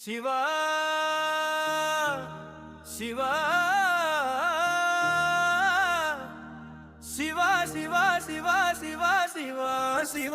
Shiva Shiva Shiva Shiva Shiva Shiva Shiva Shiva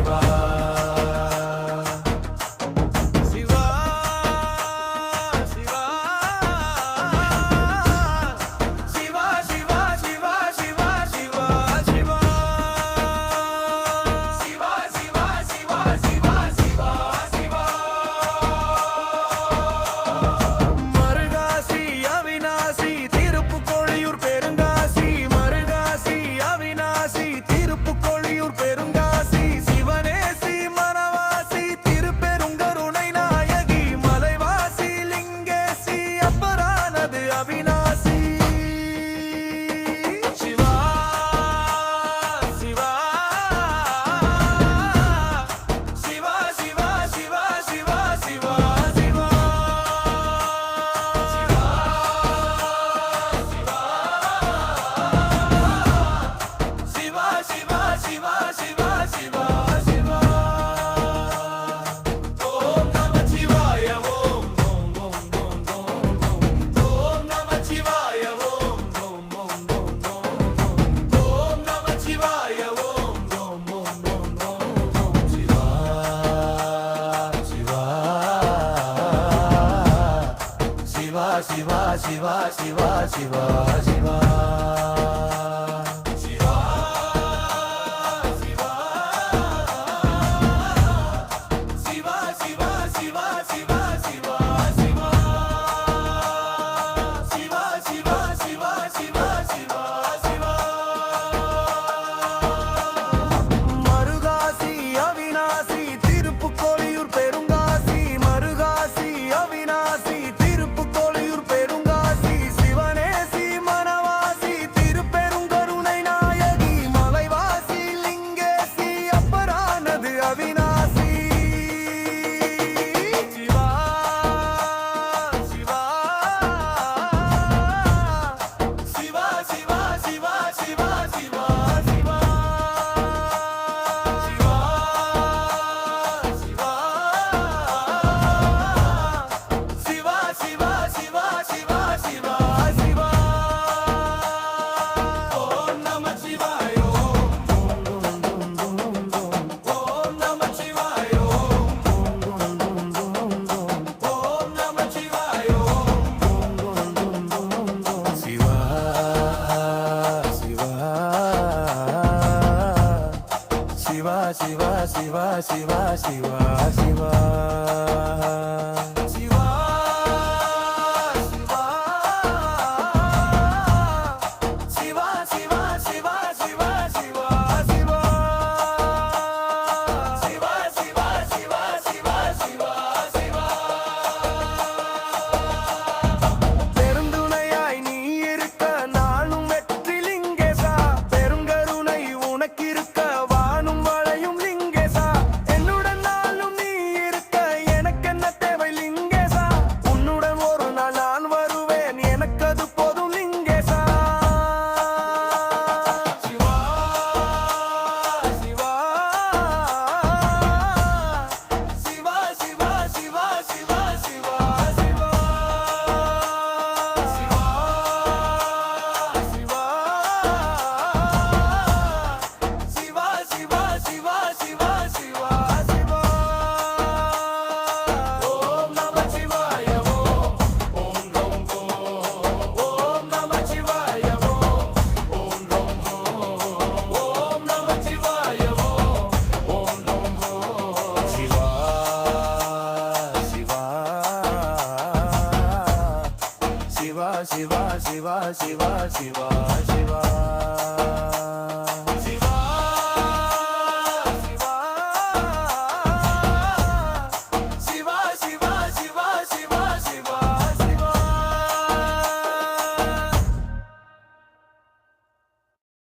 Shiva Shiva Shiva Shiva Shiva Shiva. Shiva Shiva Shiva Shiva Shiva Shiva Shiva Shiva Shiva Shiva Shiva Shiva